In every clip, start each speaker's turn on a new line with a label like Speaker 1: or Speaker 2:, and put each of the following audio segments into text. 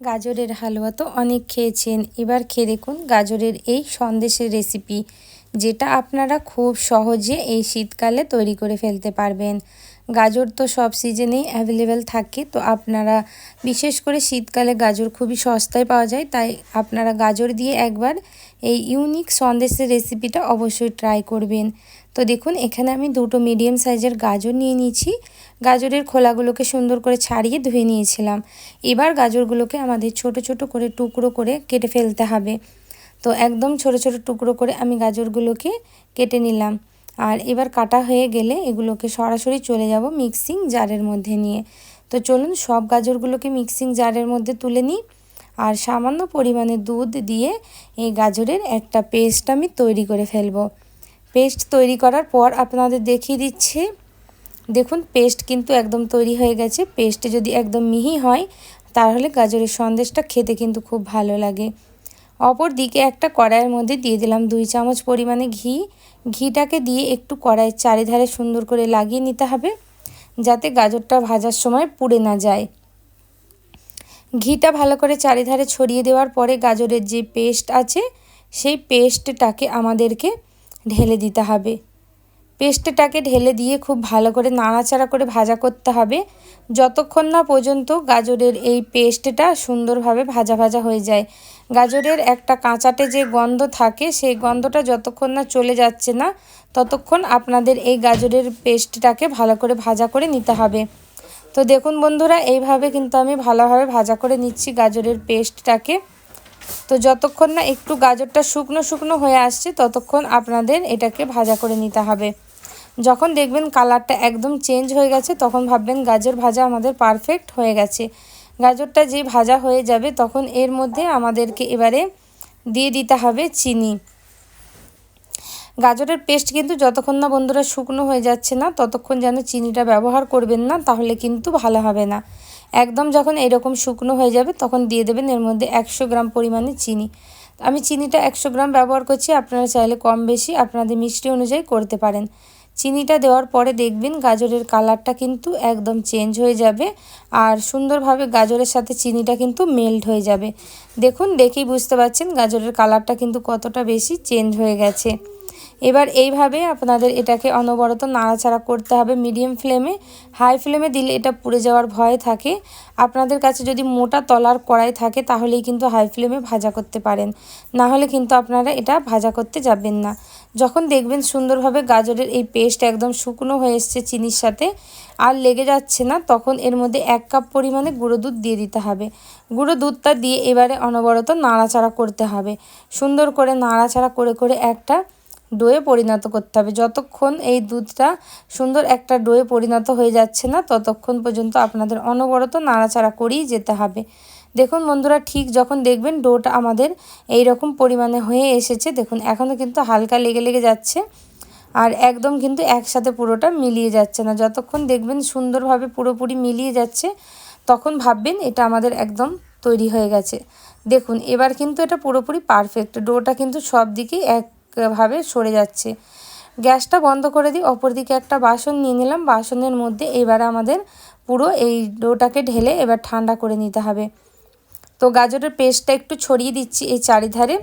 Speaker 1: গাজরের হালুয়া তো অনেক খেয়েছেন। এবার খেয়ে দেখুন গাজরের এই সন্দেশের রেসিপি যেটা আপনারা খুব সহজে এই শীতকালে তৈরি করে ফেলতে পারবেন। গাজর তো সব সিজনেই অ্যাভেলেবেল থাকে, তো আপনারা বিশেষ করে শীতকালে গাজর খুবই সস্তায় পাওয়া যায়, তাই আপনারা গাজর দিয়ে একবার এই ইউনিক সন্দেশের রেসিপিটা অবশ্যই ট্রাই করবেন। তো দেখুন, এখানে আমি দুটো মিডিয়াম সাইজের গাজর নিয়ে নিয়েছি। গাজরের খোলাগুলোকে সুন্দর করে ছাড়িয়ে ধুয়ে নিয়েছিলাম। এবার গাজরগুলোকে আমাদের ছোট ছোট করে টুকরো করে কেটে ফেলতে হবে। তো একদম ছোট ছোট টুকরো করে আমি গাজরগুলোকে কেটে নিলাম। আর এবার কাটা হয়ে গেলে এগুলোকে সরাসরি চলে যাব মিক্সিং জারের মধ্যে নিয়ে। তো চলুন, সব গাজরগুলোকে মিক্সিং জারের মধ্যে তুলে নিই। আর সামান্য পরিমাণে দুধ দিয়ে এই গাজরের একটা পেস্ট আমি তৈরি করে ফেলব। পেস্ট তৈরি করার পর আপনাদের দেখিয়ে দিচ্ছে। দেখুন পেস্ট কিন্তু একদম তৈরি হয়ে গেছে। পেস্টে যদি একদম মিহি হয়, তাহলে গাজরের সন্দেশটা খেতে কিন্তু খুব ভালো লাগে। অপর দিকে একটা কড়াইয়ের মধ্যে দিয়ে দিলাম দুই চামচ পরিমাণে ঘি। ঘিটাকে দিয়ে একটু কড়াইয়ের চারিধারে সুন্দর করে লাগিয়ে নিতে হবে, যাতে গাজরটা ভাজার সময় পুড়ে না যায়। ঘিটা ভালো করে চারিধারে ছড়িয়ে দেওয়ার পরে গাজরের যে পেস্ট আছে, সেই পেস্টটাকে আমাদেরকে ঢেলে দিতে হবে। পেস্টটাকে ঢেলে দিয়ে খুব ভালো করে নাড়াচাড়া করে ভাজা করতে হবে। যতক্ষণ না পর্যন্ত গাজরের এই পেস্টটা সুন্দরভাবে ভাজা ভাজা হয়ে যায়। গাজরের একটা কাঁচাটে যে গন্ধ থাকে, সেই গন্ধটা যতক্ষণ না চলে যাচ্ছে না, ততক্ষণ আপনাদের এই গাজরের পেস্টটাকে ভালো করে ভাজা করে নিতে হবে। তো দেখুন বন্ধুরা, এইভাবে কিন্তু আমি ভালোভাবে ভাজা করে নিচ্ছি গাজরের পেস্টটাকে। তো যতক্ষণ না একটু গাজরটা শুকনো শুকনো হয়ে আসছে, ততক্ষণ আপনাদের এটাকে ভাজা করে নিতে হবে। যখন দেখবেন কালারটা একদম চেঞ্জ হয়ে গেছে, তখন ভাববেন গাজর ভাজা আমাদের পারফেক্ট হয়ে গেছে। গাজরটা যে ভাজা হয়ে যাবে, তখন এর মধ্যে আমাদেরকে এবারে দিয়ে দিতে হবে চিনি। গাজরের পেস্ট কিন্তু যতক্ষণ না বন্ধুরা শুকনো হয়ে যাচ্ছে না, ততক্ষণ যেন চিনিটা ব্যবহার করবেন না, তাহলে কিন্তু ভালো হবে না। একদম যখন এরকম শুকনো হয়ে যাবে, তখন দিয়ে দেবেন এর মধ্যে একশো গ্রাম পরিমাণে চিনি। আমি চিনিটা একশো গ্রাম ব্যবহার করছি, আপনারা চাইলে কম বেশি আপনাদের মিষ্টি অনুযায়ী করতে পারেন। চিনিটা দেওয়ার পরে দেখবেন গাজরের কালারটা কিন্তু একদম চেঞ্জ হয়ে যাবে আর সুন্দরভাবে গাজরের সাথে চিনিটা কিন্তু মেল্ট হয়ে যাবে। দেখুন, দেখেই বুঝতে পারছেন গাজরের কালারটা কিন্তু কতটা বেশি চেঞ্জ হয়ে গেছে। এবার এইভাবে আপনাদের এটাকে অনবরত নাড়াচাড়া করতে হবে মিডিয়াম ফ্লেমে। হাই ফ্লেমে দিলে এটা পুড়ে যাওয়ার ভয় থাকে। আপনাদের কাছে যদি মোটা তলার কড়াই থাকে তাহলেই কিন্তু হাই ফ্লেমে ভাজা করতে পারেন। না হলে কিন্তু আপনারা এটা ভাজা করতে যাবেন না। যখন দেখবেন সুন্দরভাবে গাজরের এই পেস্ট একদম শুকনো হয়ে এসছে চিনির সাথে আর লেগে যাচ্ছে না, তখন এর মধ্যে এক কাপ পরিমাণে গুঁড়ো দুধ দিয়ে দিতে হবে। গুঁড়ো দুধটা দিয়ে এবারে অনবরত নাড়াচাড়া করতে হবে। সুন্দর করে নাড়াচাড়া করে করে একটা ডোয়ে পরিণত করতে হবে। যতক্ষণ এই দুধটা সুন্দর একটা ডোয়ে পরিণত হয়ে যাচ্ছে না, ততক্ষণ পর্যন্ত আপনাদের অনবরত নাড়াচাড়া করেই যেতে হবে। দেখুন বন্ধুরা, ঠিক যখন দেখবেন ডোটা আমাদের এই রকম পরিমাণে হয়ে এসেছে, দেখুন এখনও কিন্তু হালকা লেগে লেগে যাচ্ছে আর একদম কিন্তু একসাথে পুরোটা মিলিয়ে যাচ্ছে না। যতক্ষণ দেখবেন সুন্দরভাবে পুরোপুরি মিলিয়ে যাচ্ছে, তখন ভাববেন এটা আমাদের একদম তৈরি হয়ে গেছে। দেখুন, এবার কিন্তু এটা পুরোপুরি পারফেক্ট। ডোটা কিন্তু সব দিকেই একভাবে সরে যাচ্ছে। গ্যাসটা বন্ধ করে দিই, অপরদিকে একটা বাসন নিয়ে নিলাম। বাসনের মধ্যে এবার আমাদের পুরো এই ডোটাকে ঢেলে এবার ঠান্ডা করে নিতে হবে। তো গাজরের পেস্টটা একটু ছড়িয়ে দিচ্ছি এই চারিধারে।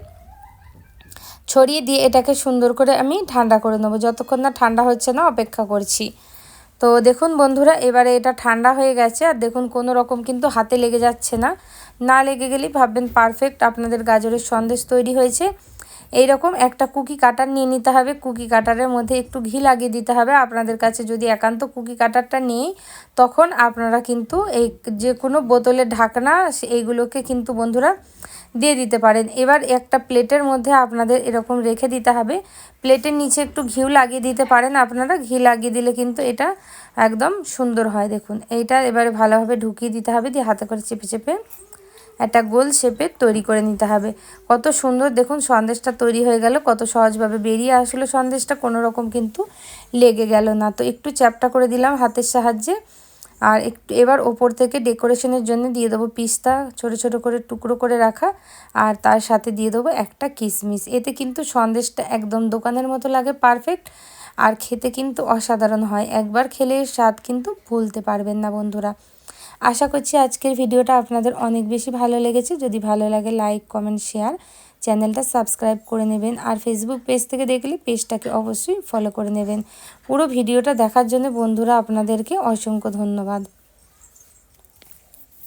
Speaker 1: ছড়িয়ে দিয়ে এটাকে সুন্দর করে আমি ঠান্ডা করে নেব। যতক্ষণ না ঠান্ডা হচ্ছে না, অপেক্ষা করছি। তো দেখুন বন্ধুরা, এবারে এটা ঠান্ডা হয়ে গেছে। আর দেখুন কোনো রকম কিন্তু হাতে লেগে যাচ্ছে না। না লেগে গেলেই ভাববেন, পারফেক্ট আপনাদের গাজরের সন্দেশ তৈরি হয়েছে। এই রকম একটা কুকি কাটার নিয়ে নিতে হবে। কুকি কাটারের মধ্যে একটু ঘি লাগিয়ে দিতে হবে। আপনাদের কাছে যদি একান্ত কুকি কাটারটা নেই, তখন আপনারা কিন্তু এই যে কোনো বোতলের ঢাকনা এইগুলোকে কিন্তু বন্ধুরা দিয়ে দিতে পারেন। এবার একটা প্লেটের মধ্যে আপনাদের এরকম রেখে দিতে হবে। প্লেটের নিচে একটু ঘিউ লাগিয়ে দিতে পারেন আপনারা। ঘি লাগিয়ে দিলে কিন্তু এটা একদম সুন্দর হয়। দেখুন, এইটা এবারে ভালোভাবে ঢুকিয়ে দিতে হবে। দিয়ে হাতে করে চেপে চেপে একটা গোল শেপের তৈরি করে নিতে হবে। কত সুন্দর দেখুন সন্দেশটা তৈরি হয়ে গেল, কত সহজভাবে বেরিয়ে আসলো সন্দেশটা, কোনো রকম কিন্তু লেগে গেল না। তো একটু চ্যাপটা করে দিলাম হাতের সাহায্যে। আর একটু এবার ওপর থেকে ডেকোরেশনের জন্য দিয়ে দেবো পিস্তা, ছোট ছোট করে টুকরো করে রাখা। আর তার সাথে দিয়ে দেবো একটা কিশমিশ এতে কিন্তু সন্দেশটা একদম দোকানের মতো লাগে পারফেক্ট। আর খেতে কিন্তু অসাধারণ হয়। একবার খেলে স্বাদ কিন্তু ভুলতে পারবেন না বন্ধুরা। আশা করছি আজকের ভিডিওটা আপনাদের অনেক বেশি ভালো লেগেছে। যদি ভালো লাগে লাইক কমেন্ট শেয়ার চ্যানেলটা সাবস্ক্রাইব করে নেবেন। আর ফেসবুক পেজ থেকে দেখলে পেজটাকে অবশ্যই ফলো করে নেবেন। পুরো ভিডিওটা দেখার জন্য বন্ধুরা, আপনাদেরকে অসংখ্য ধন্যবাদ।